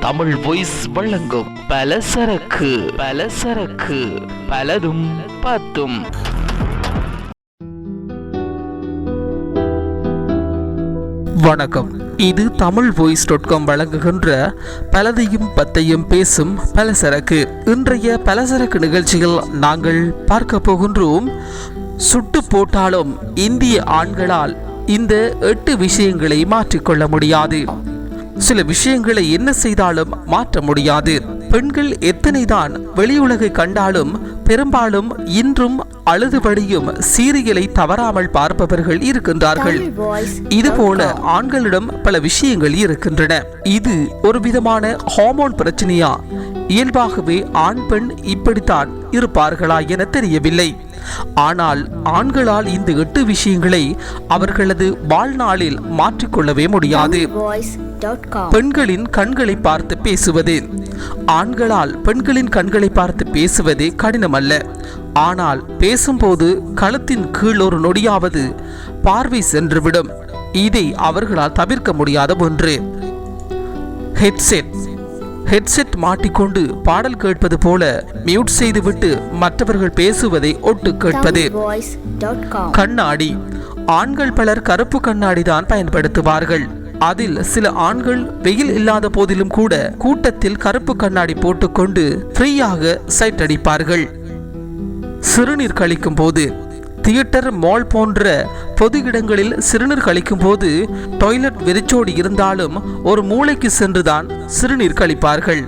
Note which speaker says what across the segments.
Speaker 1: Tamil voice வழங்கும் பலசரக்கு பலசரக்கு பலதும் பத்தும்
Speaker 2: வணக்கம். இது தமிழ் வாய்ஸ் டாட் காம் வழங்குகின்ற பலதையும் பத்தையும் பேசும் பலசரக்கு. இன்றைய பலசரக்கு நிகழ்ச்சியில் நாங்கள் பார்க்க போகின்றோம் சுட்டு போட்டாலும் இந்திய ஆண்களால் இந்த எட்டு விஷயங்களை மாற்றிக்கொள்ள முடியாது. சில விஷயங்களை என்ன செய்தாலும் மாற்ற முடியாது. பெண்கள் எத்தனைதான் வெளியுலகை கண்டாலும் பெரும்பாலும் இன்றும் அழுதுபடியும் சீரியலை தவறாமல் பார்ப்பவர்கள் இருக்கின்றார்கள். இதுபோல ஆண்களிடம் பல விஷயங்கள் இருக்கின்றன. இது ஒரு விதமான ஹார்மோன் பிரச்சனையா? இயல்பாகவே ஆண் பெண் இப்படித்தான் இருப்பார்களா என தெரியவில்லை. ஆனால் ஆண்களால் இந்த எட்டு விஷயங்களை அவர்களது வாழ்நாளில் மாற்றிக்கொள்ளவே முடியாது. பெண்களின் கண்களை பார்த்து பேசுவது. ஆண்களால் பெண்களின் கண்களை பார்த்து பேசுவதே கடினமல்ல. ஆனால் பேசும்போது களத்தின் கீழ் ஒரு நொடியாவது பார்வை சென்றுவிடும். இதை அவர்களால் தவிர்க்க முடியாத ஒன்று. ஹெட்செட் ஹெட்செட் மாட்டிக்கொண்டு பாடல் கேட்பது போல மியூட் செய்துவிட்டு மற்றவர்கள் பேசுவதை ஒட்டு கேட்பது. கண்ணாடி. ஆண்கள் பலர் கருப்பு கண்ணாடி தான் பயன்படுத்துவார்கள். அதில் சில ஆண்கள் வெயில் இல்லாத போதிலும் கூட கூட்டத்தில் கருப்பு கண்ணாடி போட்டுக்கொண்டு ஃப்ரீயாக சைட் அடிப்பார்கள். சிறுநீர் கழிக்கும் போது தியேட்டர் மால் போன்ற பொது இடங்களில் சிறுநீர் கழிக்கும் போது டாய்லெட் வெறிச்சோடி இருந்தாலும் ஒரு மூளைக்கு சென்றுதான் சிறுநீர் கழிப்பார்கள்.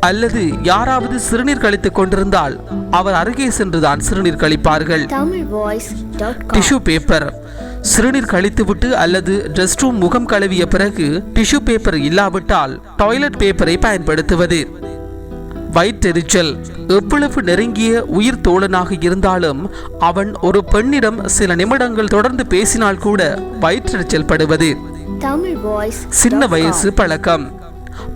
Speaker 2: அல்லது யாராவது சிறுநீர் கழித்துக் கொண்டிருந்தால் அவர் அருகே சென்றுதான் சிறுநீர் கழிப்பார்கள். Tissue paper. சிறுநீர் கழித்துவிட்டு அல்லது ரெஸ்ட் ரூம் முகம் கழுவிய பிறகு டிஷ்யூ பேப்பர் இல்லாவிட்டால் டாய்லெட் பேப்பரை பயன்படுத்துவது. வயிற்றெரிச்சல். எவ்வளவு நெருங்கிய உயிர் தோழனாக இருந்தாலும் அவன் ஒரு பெண்ணிடம் சில நிமிடங்கள் தொடர்ந்து பேசினால் கூட வயிற்றெரிச்சல் படுவது. சின்ன வயசு பழக்கம்.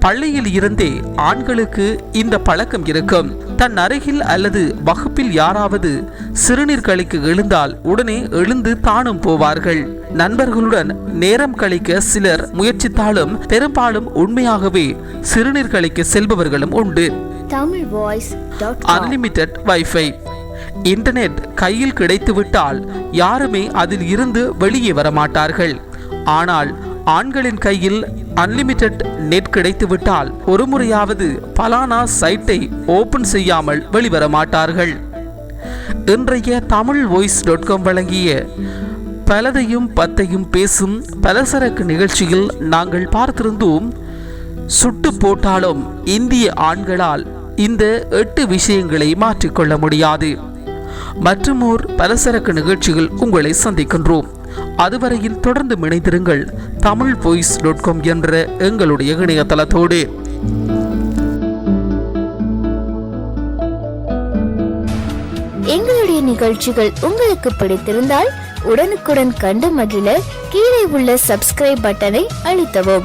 Speaker 2: பள்ளியில் இருந்தே ஆண்களுக்கு இந்த பழக்கம் இருக்கும். தன் அருகில் அல்லது வகுப்பில் யாராவது சிறுநீர் கழிக்க எழுந்தால் உடனே எழுந்து தானும் போவார்கள். நண்பர்களுடன் நேரம் கழிக்க சிலர் முயற்சித்தாலும் பெரும்பாலும் உண்மையாகவே சிறுநீர் கழிக்க செல்பவர்களும் உண்டு. வாய்ஸ் அன்லிமிட்டெட் வைஃபை இன்டர்நெட் கையில் கிடைத்துவிட்டால் யாருமே அதில் இருந்து வெளியே வர மாட்டார்கள் ஆனால் ஆண்களின் கையில் அன்லிமிட்டெட் நெட் கிடைத்துவிட்டால் ஒரு முறையாவது பலானா சைட்டை ஓபன் செய்யாமல் வெளிவர மாட்டார்கள் இன்றைய தமிழ் வாய்ஸ் டாட் காம் வழங்கிய பலதையும் பத்தையும் பேசும் பலசரக்கு நிகழ்ச்சியில் நாங்கள் பார்த்திருந்தோம் சுட்டு போட்டாலும் இந்திய ஆண்களால் இந்த எட்டு விஷயங்களை மாற்றிக்கொள்ள முடியாது. மற்றுமோர் பலசரக்கு நிகழ்ச்சிகள் உங்களை சந்திக்கின்றோம். அதுவரையில் தொடர்ந்து இணைந்திருங்கள் தமிழ் வாய்ஸ் டாட் காம் என்ற எங்களுடைய இணையதளத்தோடு.
Speaker 3: எங்களுடைய நிகழ்ச்சிகள் உங்களுக்கு பிடித்திருந்தால் உடனுக்குடன் கண்டு மகிழ கீழே உள்ள சப்ஸ்கிரைப் பட்டனை அழுத்தவும்.